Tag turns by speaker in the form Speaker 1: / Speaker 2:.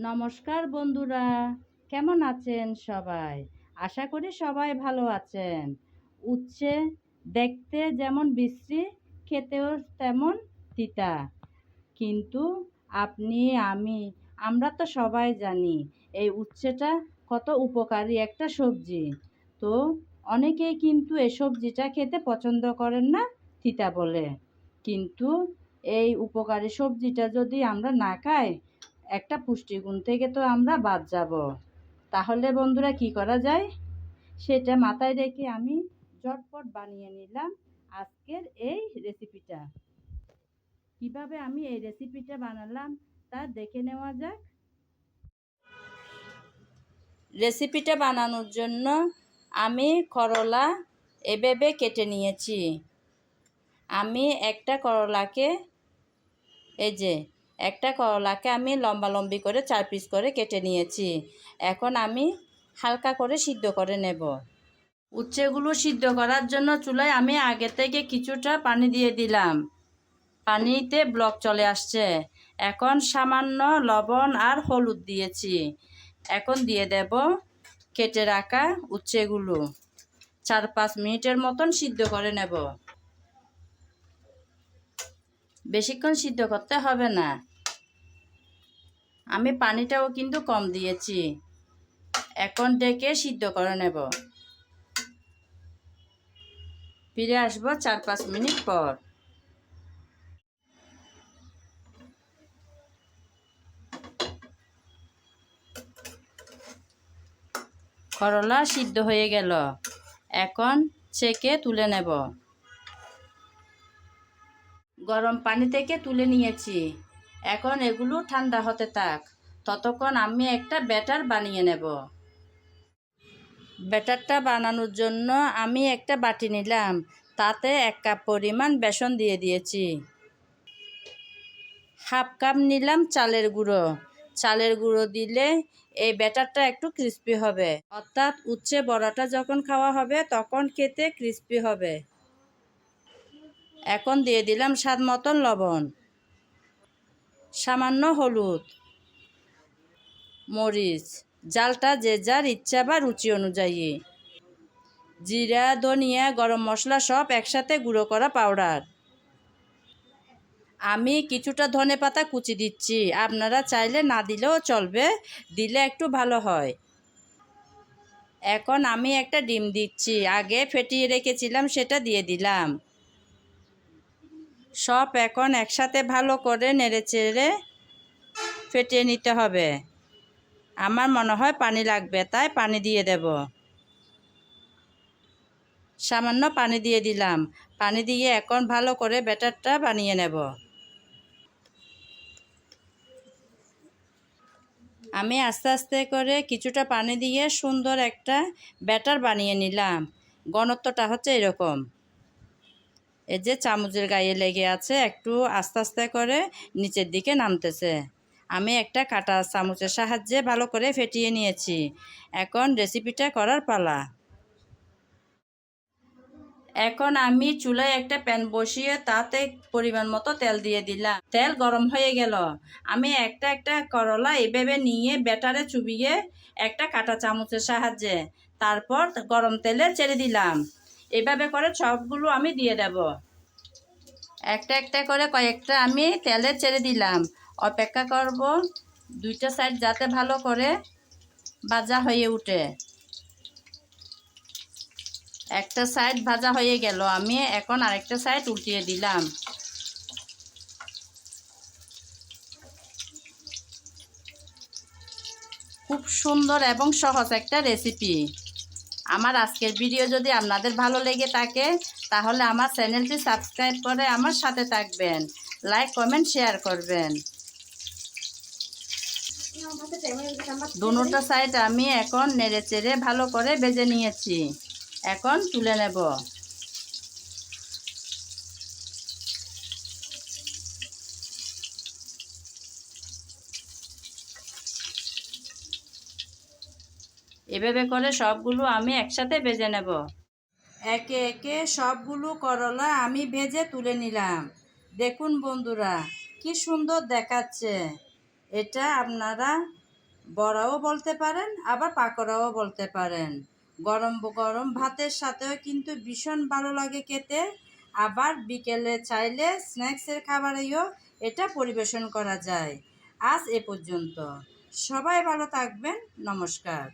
Speaker 1: নমস্কার বন্ধুরা, কেমন আছেন সবাই? আশা করি সবাই ভালো আছেন। উচ্ছে দেখতে যেমন বিশ্রী, খেতেও তেমন তিতা। কিন্তু আপনি, আমি, আমরা তো সবাই জানি, এই উচ্ছেটা কত উপকারী একটা সবজি। তো অনেকেই কিন্তু এই সবজিটা খেতে পছন্দ করেন না তিতা বলে। কিন্তু এই উপকারী সবজিটা যদি আমরা না খাই একটা পুষ্টিগুণ থেকে তো আমরা বাদ যাব। তাহলে বন্ধুরা কি করা যায়? সেটা মাথায় রেখে আমি ঝটপট বানিয়ে নিলাম আজকের এই রেসিপিটা কীভাবে আমি এই রেসিপিটা বানালাম তা দেখে নেওয়া যাক। রেসিপিটা বানানোর জন্য আমি করলা এভাবে কেটে নিয়েছি। আমি একটা করলাকে এই যে একটা করলাকে আমি লম্বা লম্বি করে চার পিস করে কেটে নিয়েছি। এখন আমি হালকা করে সিদ্ধ করে নেব। উচ্ছেগুলো সিদ্ধ করার জন্য চুলায় আমি আগে থেকে কিছুটা পানি দিয়ে দিলাম। পানিতে ব্লক চলে আসছে। এখন সামান্য লবণ আর হলুদ দিয়েছি। এখন দিয়ে দেব কেটে রাখা উচ্ছেগুলো। চার পাঁচ মিনিটের মতন সিদ্ধ করে নেব। বেশিক্ষণ সিদ্ধ করতে হবে না। আমি পানিটাও কিন্তু কম দিয়েছি। এখন ডেকে সিদ্ধ করে নেব। ফিরে আসব চার পাঁচ মিনিট পর। করলা সিদ্ধ হয়ে গেল। এখন ছেঁকে তুলে নেব। গরম পানি থেকে তুলে নিয়েছি। এখন এগুলো ঠান্ডা হতে থাক, ততক্ষণ আমি একটা ব্যাটার বানিয়ে নেব। ব্যাটারটা বানানোর জন্য আমি একটা বাটি নিলাম, তাতে এক কাপ পরিমাণ বেসন দিয়ে দিয়েছি। হাফ কাপ নিলাম চালের গুঁড়ো। চালের গুঁড়ো দিলে এই ব্যাটারটা একটু ক্রিস্পি হবে। অর্থাৎ উচ্ছে বড়াটা যখন খাওয়া হবে, তখন খেতে ক্রিস্পি হবে। এখন দিয়ে দিলাম স্বাদ মতন লবণ। সামান্য হলুদ, মরিচ, জালটা যে যার ইচ্ছা বা রুচি অনুযায়ী। জিরা, ধনিয়া, গরম মশলা সব একসাথে গুঁড়ো করা পাউডার। আমি কিছুটা ধনে পাতা কুচি দিচ্ছি। আপনারা চাইলে না দিলেও চলবে, দিলে একটু ভালো হয়। এখন আমি একটা ডিম দিচ্ছি। আগে ফেটিয়ে রেখেছিলাম, সেটা দিয়ে দিলাম। সব এখন একসাথে ভালো করে নেড়ে চেড়ে ফেটিয়ে নিতে হবে। আমার মনে হয় পানি লাগবে, তাই পানি দিয়ে দেব। সামান্য পানি দিয়ে দিলাম। পানি দিয়ে এখন ভালো করে ব্যাটারটা বানিয়ে নেব। আমি আস্তে আস্তে করে কিছুটা পানি দিয়ে সুন্দর একটা ব্যাটার বানিয়ে নিলাম। ঘনত্বটা হচ্ছে এরকম। এই যে চামচের গায়ে লেগে আছে, একটু আস্তে আস্তে করে নিচের দিকে নামতেছে। আমি একটা কাটা চামচের সাহায্যে ভালো করে ফেটিয়ে নিয়েছি। এখন রেসিপিটা করার পালা। এখন আমি চুলায় একটা প্যান বসিয়ে তাতে পরিমাণ মতো তেল দিয়ে দিলাম। তেল গরম হয়ে গেল। আমি একটা একটা করলা এভাবে নিয়ে ব্যাটারে চুবিয়ে একটা কাটা চামচের সাহায্যে তারপর গরম তেলে ছেড়ে দিলাম। এভাবে করে সবগুলো আমি দিয়ে দেব। একটা একটা করে কয়েকটা আমি তেলে ছেড়ে দিলাম। অপেক্ষা করব দুইটা সাইড যাতে ভালো করে ভাজা হয়ে উঠে। একটা সাইড ভাজা হয়ে গেল। আমি এখন আরেকটা সাইড উল্টিয়ে দিলাম। খুব সুন্দর এবং সহজ একটা রেসিপি আমার আজকের ভিডিও যদি আপনাদের ভালো লেগে থাকে, তাহলে আমার চ্যানেলটি সাবস্ক্রাইব করে আমার সাথে থাকবেন। লাইক কমেন্ট শেয়ার করবেন। দুটা সাইড আমি এখন নেড়ে চেড়ে ভালো করে বেজে নিয়েছি। এখন তুলে নেব। এভাবে করে সবগুলো আমি একসাথে ভেজে নেব। একে একে সবগুলো করলা আমি ভেজে তুলে নিলাম। দেখুন বন্ধুরা, কি সুন্দর দেখাচ্ছে। এটা আপনারা বড়াও বলতে পারেন, আবার পাকোড়াও বলতে পারেন। গরম গরম ভাতের সাথেও কিন্তু ভীষণ ভালো লাগে খেতে। আবার বিকেলে চাইলে স্ন্যাক্সের খাবারেও এটা পরিবেশন করা যায়। আজ এ পর্যন্ত। সবাই ভালো থাকবেন। নমস্কার।